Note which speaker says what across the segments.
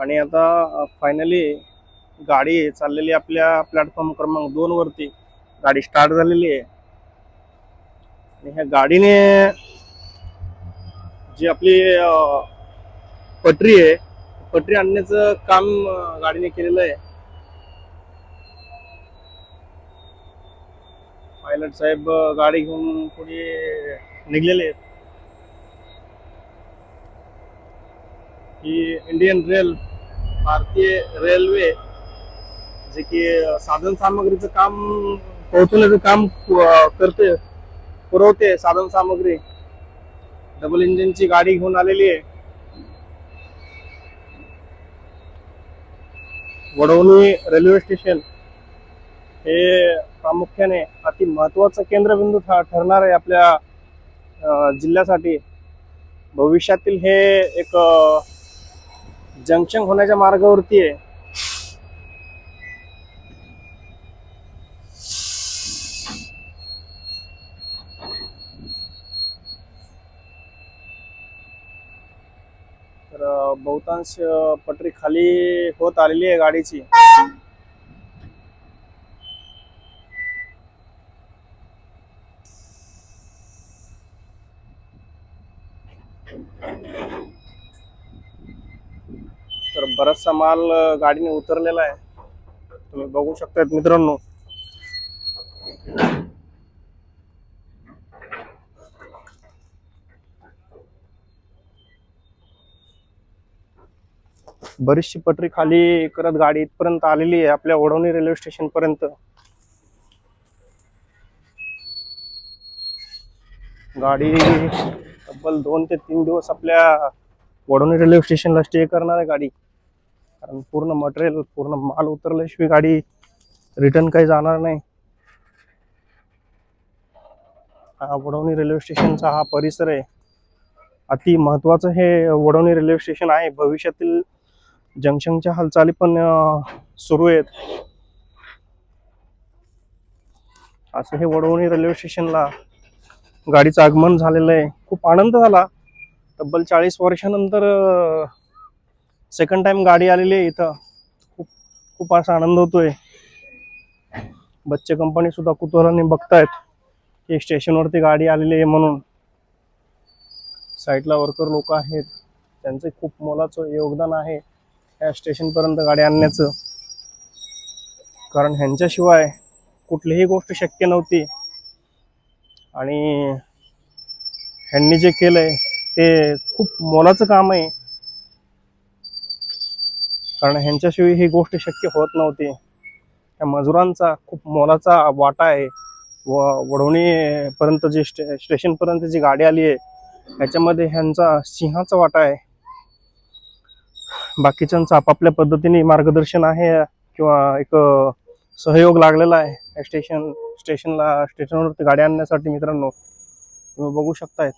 Speaker 1: आणि आता फायनली गाडी चाललेली आपल्या प्लॅटफॉर्म क्रमांक दोन वरती. गाडी स्टार्ट झालेली आहे. आणि ह्या गाडीने जी आपली पटरी आहे पटरी आणण्याचं काम गाडीने केलेलं आहे. पायलट साहेब गाडी घेऊन पुढे निघलेले आहेत. ही इंडियन रेल भारतीय रेल्वे जे की साधन सामग्रीचं काम पोहोचवण्याचं काम करते पुरवते साधन सामग्री. डबल इंजिनची गाडी घेऊन आलेली आहे. वडवणी रेल्वे स्टेशन हे प्रामुख्याने अति महत्वाचं केंद्रबिंदू ठरणार आहे आपल्या जिल्ह्यासाठी. भविष्यातील हे एक जंक्शन होण्याच्या मार्गावरती आहे. तर बहुतांश पटरी खाली होत आलेली आहे गाडीची तर बराचसा माल गाडीने उतरलेला आहे. तुम्ही बघू शकतात मित्रांनो. बरीचशी पटरी खाली करत गाडी इथपर्यंत आलेली आहे आपल्या वडवणी रेल्वे स्टेशन पर्यंत गाडी तब्बल दोन ते तीन दिवस आपल्या वडवणी रेल्वे स्टेशनला स्टे करणार आहे गाडी. कारण पूर्ण मटेरियल पूर्ण माल उतरल्याशिवाय गाडी रिटर्न काही जाणार नाही. हा वडवणी रेल्वे स्टेशनचा हा परिसर आहे. अति महत्वाचं हे वडवणी रेल्वे स्टेशन आहे. भविष्यातील जंक्शनच्या हालचाली पण सुरू आहेत. असं हे वडवणी रेल्वे स्टेशनला गाडीचं आगमन झालेलं आहे. खूप आनंद झाला. तब्बल चाळीस वर्षानंतर सेकंड टाइम गाडी आलेली आहे इथं. खूप खूप असा आनंद होतोय. बच्चे कंपनी सुद्धा कुतूहलाने बघतायत की स्टेशनवरती गाडी आलेली आहे म्हणून. साईडला वर्कर लोक आहेत. त्यांचं खूप मोलाचं योगदान आहे या स्टेशनपर्यंत गाडी आणण्याचं. कारण ह्यांच्याशिवाय कुठलीही गोष्ट शक्य नव्हती. आणि ह्यांनी जे केलंय ते खूप मोलाचं काम आहे. कारण ह्यांच्याशिवाय ही गोष्ट शक्य होत नव्हती. ह्या मजुरांचा खूप मोलाचा वाटा आहे. व वडवणीपर्यंत जी जे स्टे स्टेशनपर्यंत जी गाडी आली आहे ह्याच्यामध्ये ह्यांचा सिंहाचा वाटा आहे. बाकीच्यांचं आपापल्या पद्धतीने मार्गदर्शन आहे किंवा एक सहयोग लागलेला आहे. या स्टेशन स्टेशनला स्टेशनवरती गाडी आणण्यासाठी मित्रांनो तुम्ही बघू शकतायत.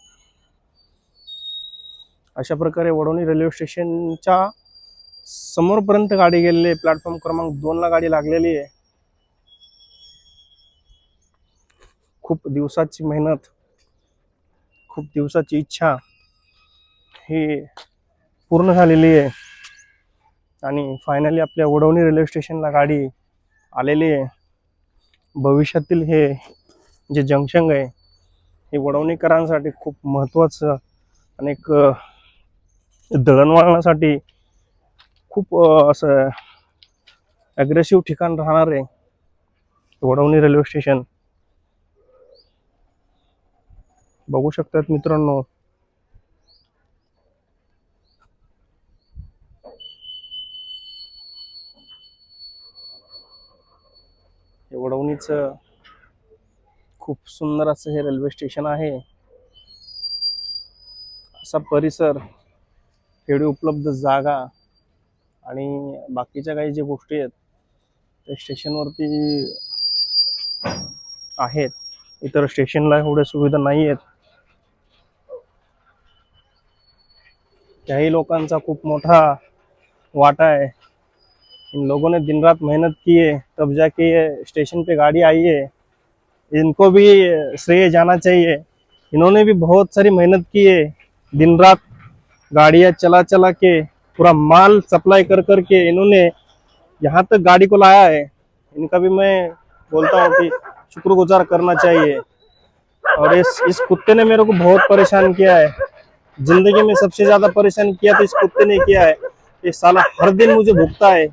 Speaker 1: अशा प्रकारे वडवणी रेल्वे स्टेशनच्या समोरपर्यंत गाडी गेलेली आहे. प्लॅटफॉर्म क्रमांक दोनला गाडी लागलेली आहे. खूप दिवसाची मेहनत खूप दिवसाची इच्छा ही पूर्ण झालेली आहे. आणि फायनली आपल्या वडवणी रेल्वे स्टेशनला गाडी आलेली आहे. भविष्यातील हे जे जंक्शन आहे हे वडवणीकरांसाठी खूप महत्त्वाचं आणि एक दळणवळणासाठी खूप असं ॲग्रेसिव्ह ठिकाण राहणार आहे. वडवणी रेल्वे स्टेशन बघू शकतात मित्रांनो. हे वडवणीचं खूप सुंदर असं हे रेल्वे स्टेशन आहे. असा परिसर एवढी उपलब्ध जागा. आणि बाकीच्या काही ज्या गोष्टी आहेत ते स्टेशनवरती आहेत. इतर स्टेशनला एवढ्या सुविधा नाही आहेत. त्याही लोकांचा खूप मोठा वाटा है इन लोगों ने दिन रात मेहनत की है तब जाके ये स्टेशन पे गाड़ी आई है इनको भी श्रेय जाना चाहिए. इन्होंने भी बहुत सारी मेहनत की है दिन रात गाड़ियाँ चला चला के पूरा माल सप्लाई कर करके इन्होंने यहाँ तक गाड़ी को लाया है। इनका भी मैं बोलता हूँ कि शुक्रगुजार करना चाहिए। और इस इस कुत्ते ने मेरे को बहुत परेशान किया है। ज़िंदगी में सबसे ज़्यादा परेशान किया तो इस कुत्ते ने किया है। ये साला हर दिन मुझे भुगता है।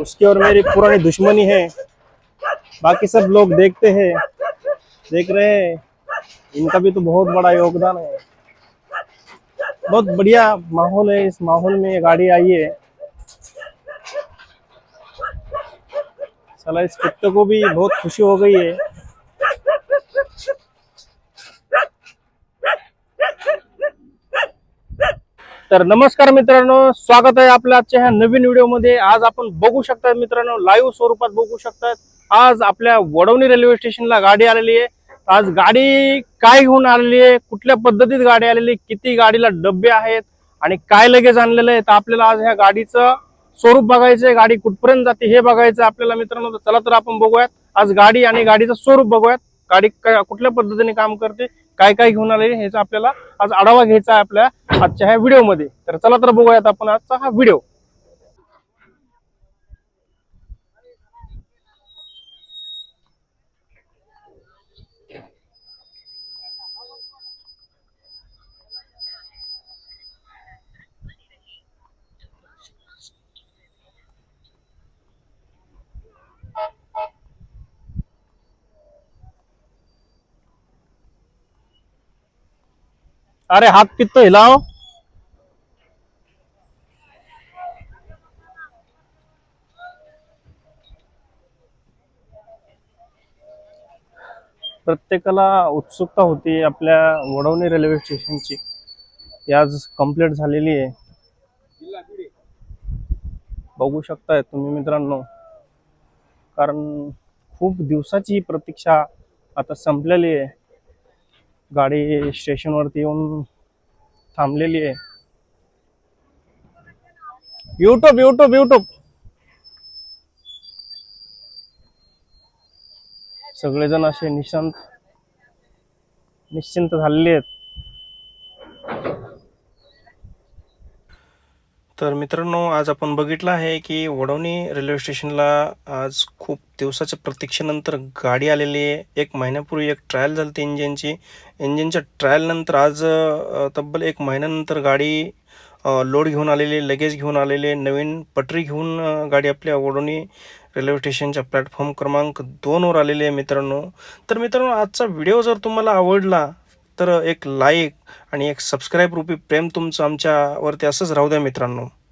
Speaker 1: उसकी और मेरी पुरानी दुश्मनी है। बाकी सब लोग देखते हैं। देख रहे हैं। इनका भी तो बहुत बड़ा योगदान है। बहुत बढ़िया माहौल है इस माहौल में ये गाड़ी आई है। साला इस कुत्ते को भी बहुत खुशी हो गई है। तर नमस्कार मित्रांनो स्वागत आहे आपल्या आजच्या ह्या नवीन व्हिडिओमध्ये आज आपण बघू शकता मित्रांनो लाईव्ह स्वरूपात बघू शकतात आज आपल्या वडवणी रेल्वे स्टेशनला गाडी आलेली आहे. आज गाडी काय घेऊन आलेली आहे? कुठल्या पद्धतीत गाडी आलेली आहे, किती गाडीला डबे आहेत? आणि काय लगेच आणलेलं आहे? तर आपल्याला आज ह्या गाडीचं स्वरूप बघायचं आहे. गाडी कुठपर्यंत जाते हे बघायचं आपल्याला मित्रांनो. तर चला तर आपण बघूयात. आज गाडी आणि गाडीचं स्वरूप बघूयात. गाडी काय- कुठल्या पद्धतीने काम करते? काय काय घेऊन आले ह्याचा आपल्याला आज आढावा घ्यायचा आहे आपल्या आजच्या ह्या व्हिडिओमध्ये तर चला तर बघूयात आपण आजचा हा व्हिडिओ अरे हात पित्त हिलाव प्रत्येकाला उत्सुकता होती आपल्या वडवणी रेल्वे स्टेशनची. ती आज कंप्लीट झालेली आहे. बघू शकताय तुम्ही मित्रांनो. कारण खूप दिवसाची ही प्रतीक्षा आता संपलेली आहे. गाडी स्टेशनवरती येऊन थांबलेली आहे. युट्यूब युट्यूब युट्यूब सगळेजण असे निशांत निश्चिंत झालेले आहेत. तर मित्रांनो आज आपण बघितलं आहे की वडवणी रेल्वे स्टेशनला आज खूप दिवसाच्या प्रतीक्षेनंतर गाडी आलेली आहे. एक महिन्यापूर्वी एक ट्रायल झाली होती इंजिनची इंजिनच्या ट्रायलनंतर आज तब्बल एक महिन्यानंतर गाडी लोड घेऊन आलेली लगेज घेऊन आलेले नवीन पटरी घेऊन गाडी आपल्या वडवणी रेल्वे स्टेशनच्या प्लॅटफॉर्म क्रमांक दोनवर आलेली आहे मित्रांनो. तर मित्रांनो आजचा व्हिडिओ जर तुम्हाला आवडला तर एक लाईक आणि एक सबस्क्राईब रूपी प्रेम तुमचं आमच्यावरती असंच राहू द्या मित्रांनो.